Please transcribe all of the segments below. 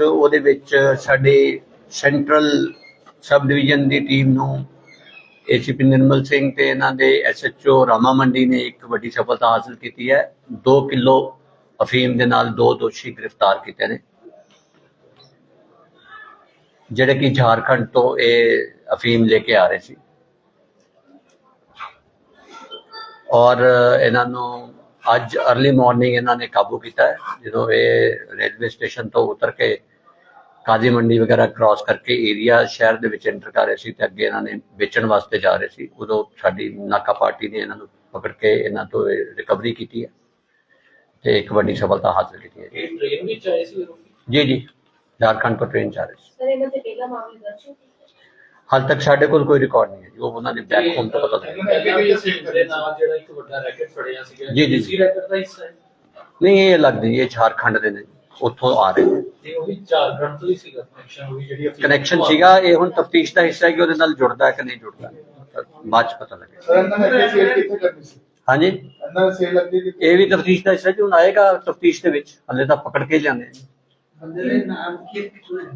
ਉਹਦੇ ਵਿੱਚ ਸਾਡੇ ਸੈਂਟਰਲ ਸਬ ਡਿਵੀਜ਼ਨ ਦੀ ਟੀਮ ਨੂੰ ਏਸੀਪੀ ਨਿਰਮਲ ਸਿੰਘ ਤੇ ਇਹਨਾਂ ਦੇ ਐਸਐਚਓ ਰਾਮਾ ਮੰਡੀ ਨੇ ਇੱਕ ਵੱਡੀ ਸਫਲਤਾ ਹਾਸਲ ਕੀਤੀ ਹੈ। 2 ਕਿਲੋ ਅਫੀਮ ਦੇ ਨਾਲ ਦੋ ਦੋਸ਼ੀ ਗ੍ਰਿਫਤਾਰ ਕੀਤੇ ਨੇ। ਜਿਹੜੇ ਕਿ ਝਾਰਖੰਡ ਤੋਂ ਇਹ ਅਫੀਮ ਲੈ ਕੇ ਆ ਰਹੇ ਸੀ। ਔਰ ਇਹਨਾਂ ਨੂੰ ਅੱਜ अर्ਲੀ ਮਾਰਨਿੰਗ ਇਹਨਾਂ ਨੇ ਕਾਬੂ ਕੀਤਾ ਹੈ ਜਦੋਂ ਇਹ ਰੇਲਵੇ ਸਟੇਸ਼ਨ ਤੋਂ ਉਤਰ ਕੇ ਕਾਜੀ ਮੰਡੀ ਵਗੈਰਾ ਕ੍ਰਾਸ ਕਰਕੇ ਏਰੀਆ ਸ਼ਹਿਰ ਦੇ ਵਿੱਚ ਐਂਟਰ ਕਰ ਰਹੇ ਸੀ ਤੇ ਅੱਗੇ ਇਹਨਾਂ ਨੇ ਵੇਚਣ ਵਾਸਤੇ ਜਾ ਰਹੇ ਸੀ ਉਦੋਂ ਸਾਡੀ ਨਾਕਾ ਪਾਰਟੀ ਨੇ ਇਹਨਾਂ ਨੂੰ ਪਕੜ ਕੇ ਇਹਨਾਂ ਤੋਂ ਰਿਕਵਰੀ ਕੀਤੀ ਹੈ ਤੇ ਇੱਕ ਵੱਡੀ ਸਫਲਤਾ ਹਾਸਲ ਕੀਤੀ ਹੈ ਇਹ ਟ੍ਰੇਨ ਵਿੱਚ ਆਏ ਸੀ ਉਹ ਜੀ ਜੀ ਝਾਰਖੰਡ ਤੋਂ ਟ੍ਰੇਨ ਜਾ ਰਹੀ ਸੀ। ਸਰ ਇਹਨਾਂ ਤੇ ਪਹਿਲਾ ਮਾਮਲਾ ਦਰਜ ਹੋ ਹਾਲ ਤੱਕ ਸਾਡੇ ਕੋਲ ਕੋਈ ਰਿਕਾਰਡ ਨਹੀਂ ਹੈ ਜੀ ਉਹ ਉਹਨਾਂ ਦੇ ਬੈਕ ਹੋਮ ਤੋਂ ਪਤਾ ਲੱਗਿਆ ਪਹਿਲਾਂ ਵੀ ਅਸੀਂ ਦੇ ਨਾਲ ਜਿਹੜਾ ਇੱਕ ਵੱਡਾ ਰੈਕਟ ਫੜਿਆ ਸੀਗਾ ਜੀ, ਜੀ, ਇਸੀ ਰੈਕਟ ਦਾ ਹਿੱਸਾ ਹੈ? ਨਹੀਂ ਇਹ ਲੱਗਦੀ ਇਹ ਝਾਰਖੰਡ ਦੇ ਨੇ ਉੱਥੋਂ ਆ ਰਹੇ ਨੇ। ਤੇ ਉਹ ਵੀ ਝਾਰਖੰਡ ਤੋਂ ਹੀ ਸੀਗਾ ਕਨੈਕਸ਼ਨ ਉਹ ਵੀ ਜਿਹੜੀ ਅਫੀਮ ਕਨੈਕਸ਼ਨ ਸੀਗਾ ਇਹ ਹੁਣ ਤਫਤੀਸ਼ ਦਾ ਹਿੱਸਾ ਹੈ ਕਿ ਉਹਦੇ ਨਾਲ ਜੁੜਦਾ ਹੈ ਕਿ ਨਹੀਂ ਜੁੜਦਾ ਬਾਅਦ ਚ ਪਤਾ ਲੱਗੇਗਾ। ਸਰ ਇਹਨਾਂ ਨੇ ਅੱਗੇ ਸੇਲ ਕਿੱਥੇ ਕਰਨੀ ਸੀ? ਹਾਂਜੀ? ਇਹਨਾਂ ਨੇ ਸੇਲ ਅੱਗੇ ਕਿੱਥੇ ਇਹ ਵੀ ਤਫਤੀਸ਼ ਦਾ ਹਿੱਸਾ ਜੀ ਹੁਣ ਆਏਗਾ ਤਫਤੀਸ਼ ਦੇ ਵਿੱਚ ਹਲੇ ਤਾਂ ਪਕੜ ਕੇ ਲਿਆਂਦੇ ਆ ਜੀ। ਬੰਦੇ ਦੇ ਨਾਮ ਕੀ ਹੈ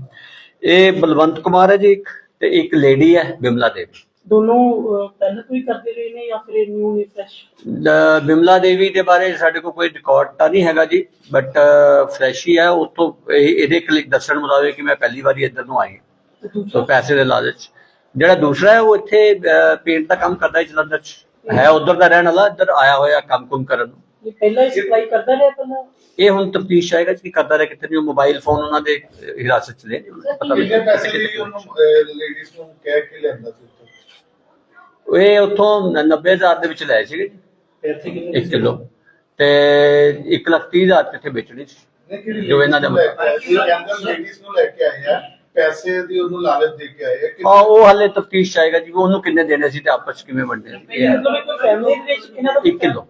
ਇਹ ਬਲਵੰਤ ਕੁਮਾਰ ਹੈ ਜੀ ਇੱਕ। ਤੇ ਇੱਕ ਲੇਡੀ ਹੈ ਬਿਮਲਾ ਦੇਵੀ। ਦੋਨੋਂ ਪਹਿਲਾਂ ਤੋਂ ਹੀ ਕਰਦੇ ਰਹੇ ਨੇ ਜਾਂ ਫਿਰ ਨਿਊ ਨੇ ਫਰੈਸ਼ ਬਿਮਲਾ ਦੇਵੀ ਦੇ ਬਾਰੇ ਸਾਡੇ ਕੋਲ ਕੋਈ ਰਿਕਾਰਡ ਤਾਂ ਨਹੀਂ ਹੈਗਾ ਜੀ ਬਟ ਫਰੈਸ਼ ਹੀ ਹੈ। ਇਹ- ਇਹਦੇ ਕਲਿੱਕ ਦੱਸਣ ਮੁਤਾਬਿਕ ਕਿ ਮੈਂ ਪਹਿਲੀ ਵਾਰੀ ਇੱਧਰ ਨੂੰ ਆਈ ਸੋ ਪੈਸੇ ਦੇ ਲਾਲਚ ਜਿਹੜਾ ਦੂਸਰਾ ਹੈ ਉਹ ਇੱਥੇ ਪੇਂਟ ਦਾ ਕੰਮ ਕਰਦਾ ਹੈ ਜਲੰਧਰ ਚ। ਹੈ। ਉਧਰ ਦਾ ਰਹਿਣ ਵਾਲਾ ਇੱਧਰ ਆਇਆ ਹੋਇਆ ਕੰਮ ਕੁਮ ਕਰਨ ਨੂੰ। ਇਹ ਪਹਿਲਾਂ ਹੀ ਸਪਲਾਈ ਕਰਦਾ ਰਿਹਾ ਪਹਿਲਾਂ? ਇਹ ਹੁਣ ਤਫਤੀਸ਼ ਆਏਗਾ ਕਿ ਕਰਦਾ ਰਿਹਾ ਕਿਤੇ ਨਹੀਂ ਉਹ ਮੋਬਾਈਲ ਫੋਨ ਉਹਨਾਂ ਦੇ ਅਹ, ਹਿਰਾਸਤ ਚ ਲੈ ਪਤਾ ਕਿੰਨੇ ਨਹੀਂ ਪੈਸੇ ਵੀ ਉਹਨੂੰ ਲੇਡੀਜ਼ ਨੂੰ ਕਹਿ ਕੇ ਲੈਂਦਾ ਸੀ ਉੱਥੋਂ? ਇਹ ਉੱਥੋਂ 90000 ਦੇ ਵਿੱਚ ਲਏ ਸੀਗੇ ਜੀ। ਇੱਥੇ ਕਿੰਨੇ 1 ਕਿਲੋ। ਤੇ 1 ਲੱਖ 30 ਹਜ਼ਾਰ ਚ ਇੱਥੇ ਵੇਚਣੀ ਸੀ। ਨਹੀਂ ਕਿਹੜੀ ਜੋ ਇਹਨਾਂ ਦਾ ladies ਨੂੰ ਲੈ ਕੇ ਆਏ? ਸੀ, ਕਹਿੰਦੇ ਲੇਡੀਜ਼ ਨੂੰ ਲੈ ਕੇ ਆਏ ਆ ਪੈਸੇ ਦੀ ਉਹਨੂੰ ਲਾਲਚ ਦੇ ਕੇ ਆਏ ਆ ਕਿ ਆ ਉਹ ਹਾਲੇ ਤਫਤੀਸ਼ ਆਏਗਾ ਜੀ ਉਹਨੂੰ ਕਿੰਨੇ ਦੇਣੇ ਸੀ ਤੇ ਆਪਸ ਚ ਕਿਵੇਂ ਵੰਡਣੇ ਸੀ ਇਹ ਹੈ। ਮਤਲਬ ਇਹ ਕੋਈ ਫੈਮਿਲੀ ਰਿਲੇਸ਼ਨ ਇਹਨਾਂ ਦਾ ਇੱਕ ਕਿੱਲੋ।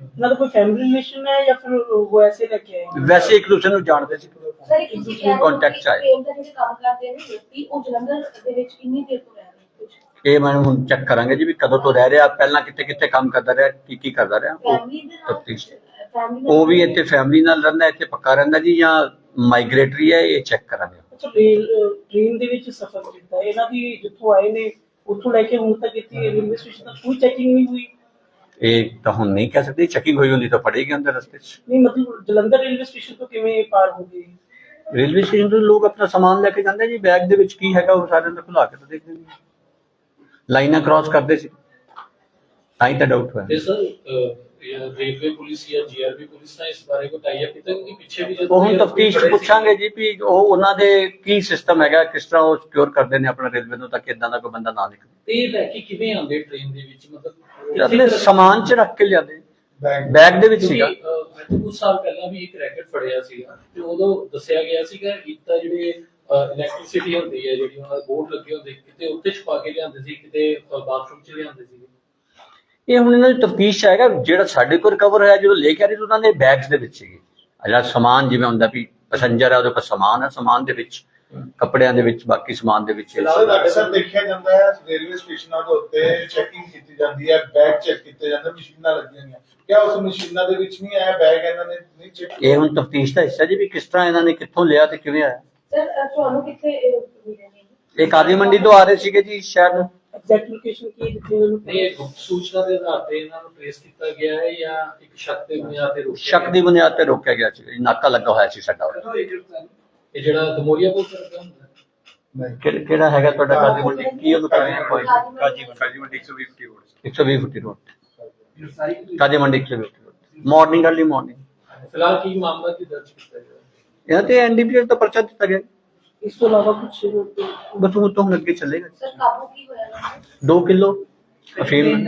ਇਹਨਾਂ ਦਾ ਕੋਈ ਫੈਮਿਲੀ ਰਿਲੇਸ਼ਨ ਹੈ ਜਾਂ ਫਿਰ ਉਹ ਐਸੇ ਲੈ ਕੇ ਆਏ ਵੈਸੇ ਇੱਕ ਦੂਸਰੇ ਨੂੰ ਜਾਣਦੇ ਸੀ। ਸਰ ਇੱਕ ਤੁਸੀਂ ਕਹਿ ਰਹੇ ਹੋ Contact ਕਿ ਚ ਆਏ। ਦਾ ਜਿਹੜੇ ਕੰਮ ਕਰਦੇ ਨੇ ਵਿਅਕਤੀ ਉਹ ਜਲੰਧਰ ਦੇ ਵਿੱਚ ਕਿੰਨੀ ਦੇਰ ਤੋਂ ਰਹਿ ਰਹੇ ਨੇ ਕੁਝ ਇਹ ਮੈਂ ਹੁਣ ਚੈੱਕ ਕਰਾਂਗੇ ਜੀ ਵੀ ਕਦੋਂ ਤੋਂ ਰਹਿ ਰਿਹਾ ਪਹਿਲਾਂ ਕਿੱਥੇ ਕਿੱਥੇ ਕੰਮ ਕਰਦਾ ਰਿਹਾ ਕੀ ਕੀ ਕਰਦਾ ਰਿਹਾ ਫੈਮਿਲੀ ਦੇ ਨਾਲ ਤਫਤੀਸ਼ ਫੈਮਿਲੀ ਉਹ ਵੀ ਇੱਥੇ ਫੈਮਿਲੀ ਨਾਲ ਰਹਿੰਦਾ ਇੱਥੇ ਪੱਕਾ ਰਹਿੰਦਾ ਜੀ ਜਾਂ ਮਾਈਗ੍ਰੇਟਰੀ ਹੈ ਇਹ ਚੈੱਕ ਕਰਾਂਗੇ। ਅੱਛਾ ਟ੍ਰੇਨ ਦੇ ਵਿੱਚ ਸਫ਼ਰ ਕੀਤਾ ਇਹਨਾਂ ਦੀ ਜਿੱਥੋਂ ਆਏ ਨੇ ਉੱਥੋਂ ਲੈ ਕੇ ਹੁਣ ਤੱਕ ਇੱਥੇ ਰੇਲਵੇ ਸਟੇਸ਼ਨ ਤੱਕ ਕੋਈ ਚੈਕਿੰਗ ਨਹੀਂ ਹੋਈ। ਇਹ ਤਾਂ ਹੁਣ ਨਹੀਂ ਕਹਿ ਸਕਦੇ ਚੈਕਿੰਗ ਹੋਈ ਹੁੰਦੀ ਤਾਂ ਪੜੇਗੀ ਅੰਦਰ ਰਸਤੇ 'ਚ। ਨਹੀਂ ਮਤਲਬ ਜਲੰਧਰ ਰੇਲਵੇ ਸਟੇਸ਼ਨ ਤੋਂ ਕਿਵੇਂ ਪਾਰ ਹੋ ਰੇਲਵੇ ਸਟੇਸ਼ਨ ਤੋਂ ਲੋਕ ਆਪਣਾ ਸਮਾਨ ਲੈ ਕੇ ਜਾਂਦੇ ਜੀ ਬੈਗ ਦੇ ਵਿੱਚ ਕੀ ਹੈਗਾ ਉਹ ਸਾਰੇ ਅੰਦਰ ਖੁਲਾ ਕੇ ਤਾਂ ਦੇਖਦੇ ਨੇ। ਲਾਈਨਾਂ ਕ੍ਰਾਸ ਕਰਦੇ ਸੀ। ਤਾਂ ਹੀ ਤਾਂ ਡਾਊਟ ਹੋਇਆ। ਤੇ ਸਰ ਰੇਲਵੇ ਪੁਲਿਸ ਜਾਂ ਜੀਆਰਬੀ ਪੁਲਿਸ ਨਾਲ ਇਸ ਬਾਰੇ ਕੋਈ ਟਾਈ ਅਪ ਕੀਤਾ? ਕਿਉਂਕਿ ਪਿੱਛੇ ਵੀ ਜਦੋਂ ਉਹ ਹੁਣ ਤਫਤੀਸ਼ ਪੁੱਛਾਂਗੇ ਜੀ ਵੀ ਉਹ ਉਹਨਾਂ ਦੇ ਕੀ ਸਿਸਟਮ ਹੈਗਾ ਕਿਸ ਤਰ੍ਹਾਂ ਉਹ ਸਿਕਿਉਰ ਕਰਦੇ ਨੇ ਆਪਣਾ ਰੇਲਵੇ ਨੂੰ ਤਾਂ ਕਿ ਇਦਾਂ ਦਾ ਕੋਈ ਬੰਦਾ ਨਾ ਨਿਕਲੇ। ਤੇ ਇਹ ਲੈ ਕੇ ਕਿਵੇਂ ਆਉਂਦੇ ਟ੍ਰੇਨ ਦੇ ਵਿੱਚ? ਮਤਲਬ ਆਪਣੇ ਸਮਾਨ 'ਚ ਰੱਖ ਕੇ ਲਿਆਦੇ ਬੈਗ ਦੇ ਵਿੱਚ ਸੀਗਾ। ਕੁਝ ਸਾਲ ਪਹਿਲਾਂ ਵੀ ਇੱਕ ਰੈਕਟ ਫੜਿਆ ਸੀਗਾ। ਤੇ ਉਦੋਂ ਦੱਸਿਆ ਗਿਆ ਸੀਗਾ ਇੱਕ ਤਾਂ ਜਿਹੜੇ ਇਲੈਕਟ੍ਰਿਸਿਟੀ ਹੁੰਦੀ ਹੈ ਜਿਹੜੀ ਉਹਨਾਂ ਦਾ ਬੋਰਡ ਲੱਗੇ ਹੁੰਦੇ ਕਿਤੇ ਉੱਤੇ ਛੁਪਾ ਕੇ ਲਿਆਉਂਦੇ ਸੀ ਕਿਤੇ ਬਾਥਰੂਮ 'ਚ ਲਿਆਉਂਦੇ ਸੀ। ਇਹ ਹੁਣ ਇਹਨਾਂ ਦੀ ਤਫਤੀਸ਼ ਆਏਗਾ ਜਿਹੜਾ ਸਾਡੇ ਕੋਲ ਰਿਕਵਰ ਹੋਇਆ ਜਦੋਂ ਲੈ ਕੇ ਆ ਰਹੇ ਉਹਨਾਂ ਦੇ ਬੈਗਸ ਦੇ ਵਿੱਚ ਸੀਗੇ। ਜਿਹੜਾ ਸਮਾਨ ਜਿਵੇਂ ਹੁੰਦਾ ਵੀ ਪੈਸੰਜਰ ਹੈ ਉਹਦੇ ਕੋਲ ਸਮਾਨ ਹੈ ਸਮਾਨ ਦੇ ਵਿੱਚ ਕੱਪੜਿਆਂ ਦੇ ਵਿੱਚ ਬਾਕੀ ਸਮਾਨ ਦੇ ਵਿੱਚ। ਸਰ ਅਕਸਰ ਦੇਖਿਆ ਜਾਂਦਾ ਹੈ ਰੇਲਵੇ ਸਟੇਸ਼ਨਾਂ ਦੇ ਉੱਤੇ ਚੈਕਿੰਗ ਕੀਤੀ ਜਾਂਦੀ ਹੈ ਬੈਗ ਚੈੱਕ ਕੀਤੇ ਜਾਂਦੇ ਮਸ਼ੀਨਾਂ ਲੱਗੀਆਂ ਹੋਈਆਂ। ਕਿਆ ਉਸ ਮਸ਼ੀਨਾਂ ਦੇ ਵਿੱਚ ਨਹੀਂ ਆਇਆ ਬੈਗ ਇਹਨਾਂ ਨੇ ਨਹੀਂ ਚੈੱਕ ਇਹ ਹੁਣ ਤਫਤੀਸ਼ ਦਾ ਹਿੱਸਾ ਜੀ ਵੀ ਕਿਸ ਤਰ੍ਹਾਂ ਇਹਨਾਂ ਨੇ ਕਿੱਥੋਂ ਲਿਆ ਤੇ ਕਿਵੇਂ ਆਇਆ। ਸਰ ਤੁਹਾਨੂੰ ਕਿੱਥੇ ਇਹ ਮਿਲੇ ਨੇ ਇਹ ਕਾਦੀ ਮੰਡੀ ਤੋਂ ਆ ਰਹੇ ਸੀਗੇ ਜੀ ਸ਼ਹਿਰ ਨੂੰ। ਐਗਜ਼ੈਕਟ ਲੋਕੇਸ਼ਨ ਕੀ ਦਿੱਤੀ ਮੈਨੂੰ ਨਹੀਂ ਇਹ ਗੁਪਤ ਸੂਚਨਾ ਦੇ ਆਧਾਰ ਤੇ ਇਹਨਾਂ ਨੂੰ ਟ੍ਰੇਸ ਕੀਤਾ ਗਿਆ ਹੈ ਜਾਂ ਇੱਕ ਸ਼ੱਕ ਦੇ ਬੁਨਿਆਦ ਤੇ ਰੋਕਿਆ ਸ਼ੱਕ ਦੀ ਬੁਨਿਆਦ ਤੇ ਰੋਕਿਆ ਗਿਆ ਸੀ। ਜੀ ਨਾਕਾ ਲੱਗਾ ਹੋਇਆ ਸੀ ਸਾਡਾ? ਇਹ ਜਿਹੜਾ ਦਮੋਰੀਆ ਕੋਲ ਕਰਦਾ ਹੁੰਦਾ ਹੈ। ਕਿਹੜਾ ਕਿਹੜਾ ਹੈਗਾ ਤੁਹਾਡਾ ਕਾਦੀ ਮੰਡੀ? ਕੀ ਉਹਨੂੰ ਕਹਿੰਦੇ ਆ ਕੋਈ? ਕਾਜੀ ਕਾਜੀ ਮੰਡੀ। 120 ਰੋਡ। 120 ਫੁੱਟੀ ਰੋਡ। ਕਾਦੀ ਮੰਡੀ 120 ਫੁੱਟੀ ਰੋਡ। ਮਾਰਨਿੰਗ ਅਰਲੀ ਮਾਰਨਿੰਗ ਫਿਲਹਾਲ ਕੀ ਮਾਮਲਾ ਕੀ ਦਰਜ ਕੀਤਾ ਗਿਆ? ਇਹਨਾਂ ਤੇ ਐਨਡੀਪੀਐਸ ਦਾ ਪਰਚਾ ਦਿੱਤਾ ਗਿਆ। ਇਸ ਤੋਂ ਇਲਾਵਾ ਕੁਝ ਬਸ ਉਹ ਤੋਂ ਹੁਣ ਅੱਗੇ ਚੱਲੇਗਾ। ਸਰ ਕਾਬੂ ਕੀ ਹੋਇਆ? ਨਾ 2 ਕਿਲੋ। ਅਫੀਮ।